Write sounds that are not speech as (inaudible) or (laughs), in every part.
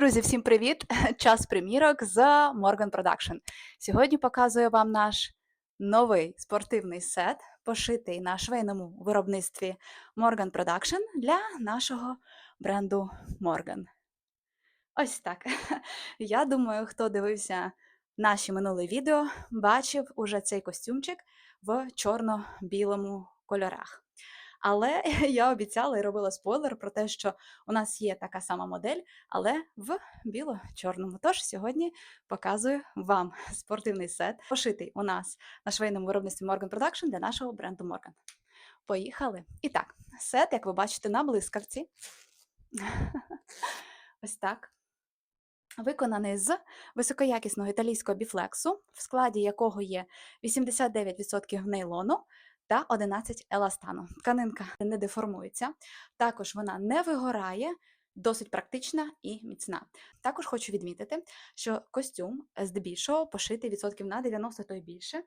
Друзі, всім привіт! (laughs) Час примірок з Morgan Production. Сьогодні показую вам наш новий спортивний сет, пошитий на швейному виробництві Morgan Production для нашого бренду Morgan. Ось так. (laughs) Я думаю, хто дивився наші минулі відео, бачив уже цей костюмчик в чорно-білому кольорах. Але (laughs) я обіцяла і робила спойлер про те, що у нас є така сама модель, але в біло-чорному. Тож сьогодні показую вам (laughs) спортивний сет, пошитий у нас на швейному виробництві Morgan Production для нашого бренду Morgan. Поїхали! І так, сет, як ви бачите, на блискавці. (laughs) Ось так. Виконаний з високоякісного італійського біфлексу, в складі якого є 89% нейлону та 11 еластану. Тканинка не деформується, також вона не вигорає, досить практична і міцна. Також хочу відмітити, що костюм здебільшого пошитий відсотків на 90 то й більше.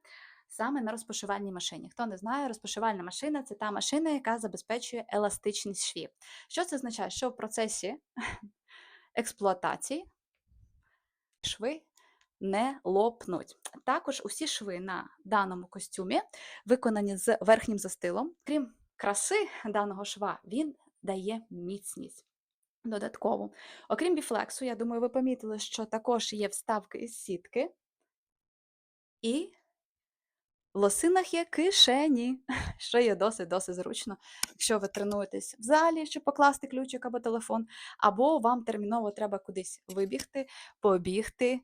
Саме на розпошивальній машині. Хто не знає, розпошивальна машина це та машина, яка забезпечує еластичність швів. Що це означає? Що в процесі (laughs) експлуатації шви не лопнуть. Також усі шви на даному костюмі виконані з верхнім застилом. Крім краси даного шва, він дає міцність. Додатково. Окрім біфлексу, я думаю, ви помітили, що також є вставки із сітки. І в лосинах є кишені, (laughs) що є досить-досить зручно, якщо ви тренуєтесь в залі, щоб покласти ключик або телефон, або вам терміново треба кудись вибігти, побігти,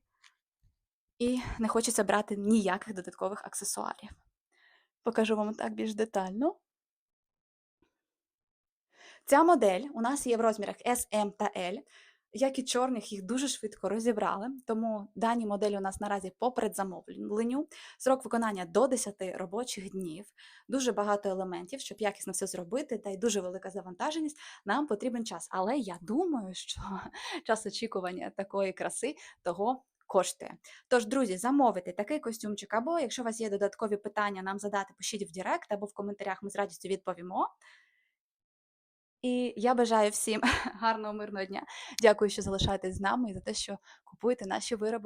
і не хочеться брати ніяких додаткових аксесуарів. Покажу вам так більш детально. Ця модель у нас є в розмірах S, M та L. Як і чорних, їх дуже швидко розібрали, тому дані моделі у нас наразі по предзамовленню. Срок виконання до 10 робочих днів, дуже багато елементів, щоб якісно все зробити, та й дуже велика завантаженість. Нам потрібен час. Але я думаю, що (laughs) час очікування такої краси того коштує. Тож, друзі, замовити такий костюмчик, або якщо у вас є додаткові питання, нам задати, пишіть в Директ або в коментарях, ми з радістю відповімо. І я бажаю всім (laughs) гарного мирного дня. Дякую, що залишаєтесь з нами і за те, що купуєте наші вироби.